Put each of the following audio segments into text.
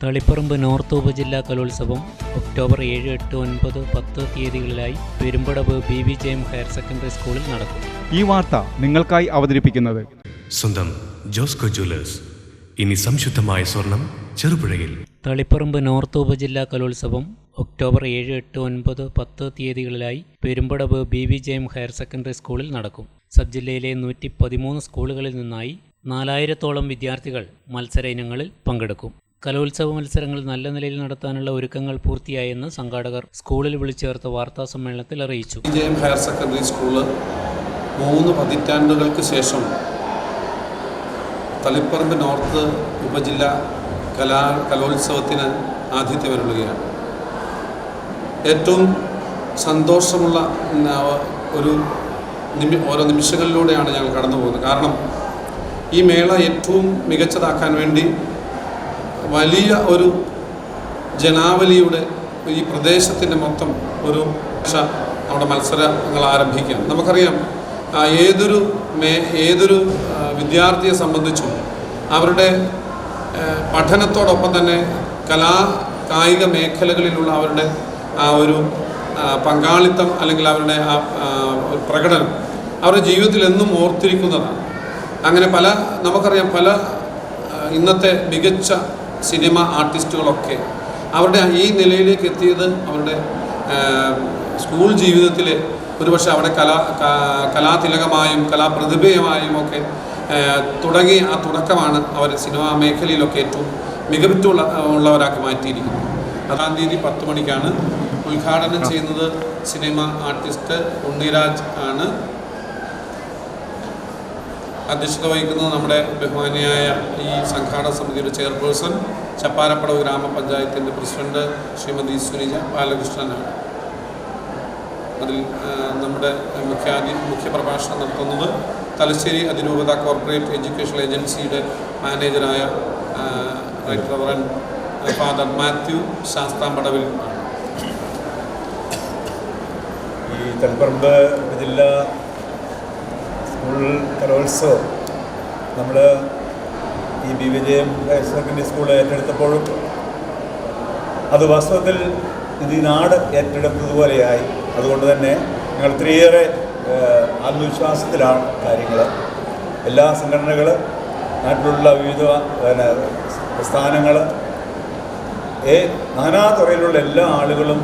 Taliparamba north ഉപജില്ലാ കലോത്സവം October ഏഴ് എട്ട് ഒൻപത് പത്ത് തീയതികളിലായി Perumpadavu B V J M higher secondary സ്കൂളിൽ നടക്കും. ഈ വാർത്ത നിങ്ങൾക്കായി അവതരിപ്പിക്കുന്നത് സ്വന്തം ജോസ്കോ ജ്വല്ലേഴ്സ്. ഇനി സംശുദ്ധമായ സ്വർണം ചെറുപുഴയിൽ. തളിപ്പറമ്പ് നോർത്ത് ഉപജില്ലാ കലോത്സവം ഒക്ടോബർ ഏഴ് എട്ട് ഒൻപത് പത്ത് തീയതികളിലായി Perumpadavu B V J M higher secondary സ്കൂളിൽ നടക്കും. സബ് ജില്ലയിലെ നൂറ്റി പതിമൂന്ന് സ്കൂളുകളിൽ നിന്നായി നാലായിരത്തോളം വിദ്യാർത്ഥികൾ മത്സര ഇനങ്ങളിൽ പങ്കെടുക്കും. കലോത്സവ മത്സരങ്ങൾ നല്ല നിലയിൽ നടത്താനുള്ള ഒരുക്കങ്ങൾ പൂർത്തിയായെന്ന് സംഘാടകർ സ്കൂളിൽ വിളിച്ചേർത്ത വാർത്താ സമ്മേളനത്തിൽ അറിയിച്ചു. വിജയം ഹയർ സെക്കൻഡറി സ്കൂൾ മൂന്ന് പതിറ്റാണ്ടുകൾക്ക് ശേഷം തളിപ്പറമ്പ് നോർത്ത് ഉപജില്ല കലാ കലോത്സവത്തിന് ആതിഥ്യമരുളുകയാണ് ഏറ്റവും സന്തോഷമുള്ള ഒരു നിമി ഓരോ നിമിഷങ്ങളിലൂടെയാണ് ഞങ്ങൾ കടന്നു പോകുന്നത് കാരണം ഈ മേള ഏറ്റവും മികച്ചതാക്കാൻ വേണ്ടി വലിയ ഒരു ജനാവലിയുടെ ഈ പ്രദേശത്തിന്റെ മൊത്തം ഒരു അവിടെ മത്സരങ്ങൾ ആരംഭിക്കുകയാണ്. നമുക്കറിയാം ഏതൊരു മേ ഏതൊരു വിദ്യാർത്ഥിയെ സംബന്ധിച്ചും അവരുടെ പഠനത്തോടൊപ്പം തന്നെ കലാ കായിക മേഖലകളിലുള്ള അവരുടെ ആ ഒരു പങ്കാളിത്തം അല്ലെങ്കിൽ അവരുടെ ആ പ്രകടനം അവരുടെ ജീവിതത്തിൽ എന്നും ഓർത്തിരിക്കുന്നതാണ്. അങ്ങനെ പല നമുക്കറിയാം പല ഇന്നത്തെ മികച്ച സിനിമ ആർട്ടിസ്റ്റുകളൊക്കെ അവരുടെ ഈ നിലയിലേക്ക് എത്തിയത് അവരുടെ സ്കൂൾ ജീവിതത്തിൽ ഒരുപക്ഷെ അവിടെ കലാ കലാതിലകമായും കലാപ്രതിഭയുമായും ഒക്കെ തുടങ്ങി ആ തുടക്കമാണ് അവർ സിനിമാ മേഖലയിലൊക്കെ ഏറ്റവും മികവിറ്റുള്ള ഉള്ളവരാക്കി മാറ്റിയിരിക്കുന്നത്. പത്താം തീയതി പത്ത് മണിക്കാണ് ഉദ്ഘാടനം ചെയ്യുന്നത് സിനിമ ആർട്ടിസ്റ്റ് ഉണ്ണിരാജ് ആണ്. അധ്യക്ഷത വഹിക്കുന്നത് നമ്മുടെ ബഹുമാനിയായ ഈ സംഘാടക സമിതിയുടെ ചെയർപേഴ്സൺ ചപ്പാരപ്പടവ് ഗ്രാമപഞ്ചായത്തിന്റെ പ്രസിഡന്റ് ശ്രീമതി സുനിജ ബാലകൃഷ്ണനാണ് അതിൽ നമ്മുടെ മുഖ്യാധി മുഖ്യപ്രഭാഷണം നടത്തുന്നത് തലശ്ശേരി അതിരൂപത കോർപ്പറേറ്റ് എഡ്യൂക്കേഷൻ ഏജൻസിയുടെ മാനേജറായ റൈറ്റ് റവറൻ ഫാദർ മാത്യു ശാസ്താംപടവിൽ ആണ്. ഈ തലപ്പറമ്പ് ജില്ലാ സ്കൂൾ കലോത്സവം. നമ്മൾ ഈ ബി വിജയം ഹയർ സെക്കൻഡറി സ്കൂൾ ഏറ്റെടുത്തപ്പോഴും അത് വാസ്തവത്തിൽ ഇത് ഈ നാട് ഏറ്റെടുത്തതുപോലെയായി അതുകൊണ്ട് തന്നെ ഞങ്ങൾ ഒത്തിരിയേറെ ആത്മവിശ്വാസത്തിലാണ് കാര്യങ്ങൾ എല്ലാ സംഘടനകൾ നാട്ടിലുള്ള വിവിധ പിന്നെ പ്രസ്ഥാനങ്ങൾ ഏ നാനാ തുറയിലുള്ള എല്ലാ ആളുകളും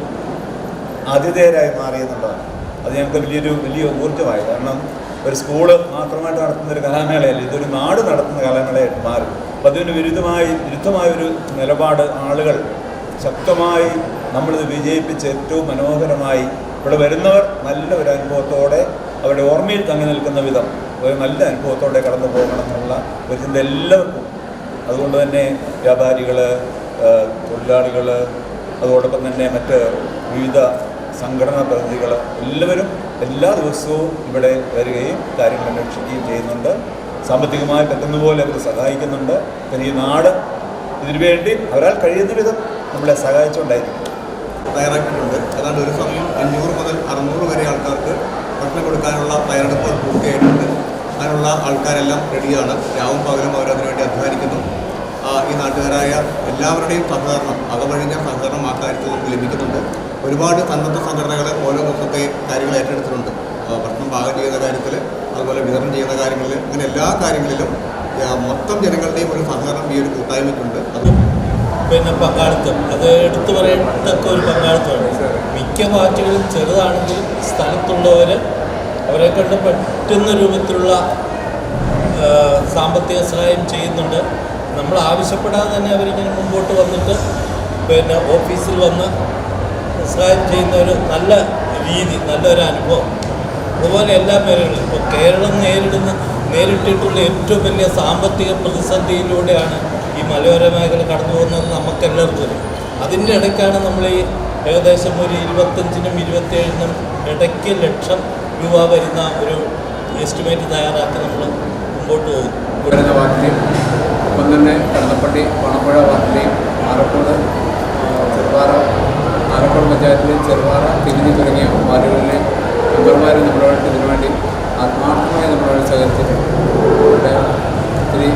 ആതിഥേയരായി മാറിയെന്നുള്ളതാണ് അത് ഞങ്ങൾക്ക് വലിയൊരു വലിയ ഊർജമായി കാരണം ഒരു സ്കൂൾ മാത്രമായിട്ട് നടത്തുന്ന ഒരു കലാമേളയല്ല. ഇതൊരു നാട് നടത്തുന്ന കലാമേളയായിട്ട് മാറി. അപ്പം അതിന് വിരുദ്ധമായി വിരുദ്ധമായ ഒരു നിലപാട് ആളുകൾ ശക്തമായി നമ്മളിത് വിജയിപ്പിച്ച് ഏറ്റവും മനോഹരമായി ഇവിടെ വരുന്നവർ നല്ല ഒരു അനുഭവത്തോടെ അവരുടെ ഓർമ്മയിൽ തങ്ങി നിൽക്കുന്ന വിധം ഒരു നല്ല അനുഭവത്തോടെ കടന്നു പോകണം എന്നുള്ള ഒരു ചിന്ത എല്ലാവർക്കും. അതുകൊണ്ട് തന്നെ വ്യാപാരികൾ തൊഴിലാളികൾ അതോടൊപ്പം തന്നെ മറ്റ് വിവിധ സംഘടനാ പ്രതിനിധികൾ എല്ലാവരും എല്ലാ ദിവസവും ഇവിടെ വരികയും കാര്യങ്ങൾ അന്വേഷിക്കുകയും ചെയ്യുന്നുണ്ട്. സാമ്പത്തികമായി പറ്റുന്ന പോലെ അവർ സഹായിക്കുന്നുണ്ട്. പിന്നെ ഈ നാട് ഇതിനു വേണ്ടി അവരാൽ കഴിയുന്ന വിധം നമ്മളെ സഹായിച്ചുകൊണ്ടായിരിക്കും. തയ്യാറാക്കിയിട്ടുണ്ട്. ഏതാണ്ട് ഒരു സമയം അഞ്ഞൂറ് മുതൽ അറുന്നൂറ് വരെ ആൾക്കാർക്ക് ഭക്ഷണം കൊടുക്കാനുള്ള തയ്യാറെടുപ്പ് പൂർത്തിയായിട്ടുണ്ട്. അതിനുള്ള ആൾക്കാരെല്ലാം റെഡിയാണ് രാവും പകലും അവരതിനുവേണ്ടി അധ്വാനിക്കുന്നു. ആ, ഈ നാട്ടുകാരായ എല്ലാവരുടെയും സഹകരണം അകമഴിഞ്ഞ സഹകരണം ആ കാര്യത്തിൽ നമുക്ക് ലഭിക്കുന്നുണ്ട്. ഒരുപാട് സന്നദ്ധ സംഘടനകൾ ഓരോ ദിവസത്തെ കാര്യങ്ങൾ ഏറ്റെടുത്തിട്ടുണ്ട്. ഭക്ഷണം പാകം ചെയ്യുന്ന കാര്യത്തിൽ അതുപോലെ വിതരണം ചെയ്യുന്ന കാര്യങ്ങളിൽ അങ്ങനെ എല്ലാ കാര്യങ്ങളിലും മൊത്തം ജനങ്ങളുടെയും ഒരു സഹകരണം ഈ ഒരു കൂട്ടായ്മയ്ക്കുണ്ട്. അത് പിന്നെ പങ്കാളിത്തം. അത് എടുത്തു പറയത്തക്ക ഒരു പങ്കാളിത്തമാണ്. മിക്ക പാർട്ടികളും ചെറുതാണെങ്കിൽ സ്ഥലത്തുള്ളവർ അവരെ കൊണ്ട് പറ്റുന്ന രൂപത്തിലുള്ള സാമ്പത്തിക സഹായം ചെയ്യുന്നുണ്ട്. നമ്മൾ ആവശ്യപ്പെടാതെ തന്നെ അവരിങ്ങനെ മുമ്പോട്ട് വന്നിട്ട് പിന്നെ ഓഫീസിൽ വന്ന് സഹായം ചെയ്യുന്ന ഒരു നല്ല രീതി നല്ലൊരു അനുഭവം. അതുപോലെ എല്ലാ മേഖലകളിലും ഇപ്പോൾ കേരളം നേരിടുന്ന നേരിട്ടിട്ടുള്ള ഏറ്റവും വലിയ സാമ്പത്തിക പ്രതിസന്ധിയിലൂടെയാണ് ഈ മലയോര മേഖല കടന്നു പോകുന്നത് നമുക്കെല്ലാവർക്കും അതിന്റെ ഇടയ്ക്കാണ് നമ്മൾ ഈ ഏകദേശം ഒരു ഇരുപത്തഞ്ചിനും ഇരുപത്തേഴിനും ഇടയ്ക്ക് ലക്ഷം രൂപ വരുന്ന ഒരു എസ്റ്റിമേറ്റ് തയ്യാറാക്കി നമ്മൾ മുമ്പോട്ട് പോകും ഒപ്പം തന്നെ കടന്നപ്പള്ളി പണപ്പുഴ വാർഡിലെയും ആലക്കോട് ചെറുപാറ ആലക്കോട് പഞ്ചായത്തിലെയും ചെറുപാറ തിരിഞ്ഞു തുടങ്ങിയ വാർഡുകളിലെ മെമ്പർമാർ നമ്മളോട് ഇതിനു വേണ്ടി ആത്മാർത്ഥമായി നമ്മളോട് സഹകരിച്ചിട്ടുണ്ട്. ഇവിടെ ഒത്തിരി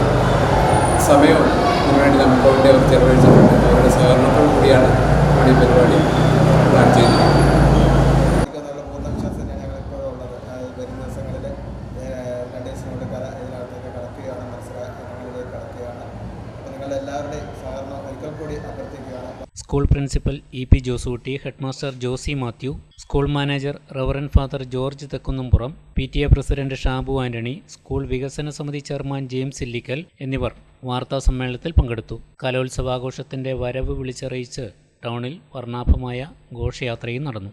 സമയവും ഇതിനുവേണ്ടി നമുക്ക് വേണ്ടി അവർ ചെലവഴിച്ചിട്ടുണ്ട്. അവരുടെ സഹകരണത്തോടു കൂടിയാണ് നമ്മുടെ ഈ പരിപാടി പ്ലാൻ ചെയ്തിരിക്കുന്നത്. School principal E P Josootty headmaster Josy Mathew school manager reverend father George Thekkunnumpuram P T A president Shabu Antony school വികസന സമിതി ചെയർമാൻ ജെയിംസ് ഇല്ലിക്കൽ എന്നിവർ വാർത്താ സമ്മേളനത്തിൽ പങ്കെടുത്തു. കലോത്സവാഘോഷത്തിന്റെ വരവ് വിളിച്ചറിയിച്ച് ടൗണിൽ വർണാഭമായ ഘോഷയാത്രയും നടന്നു.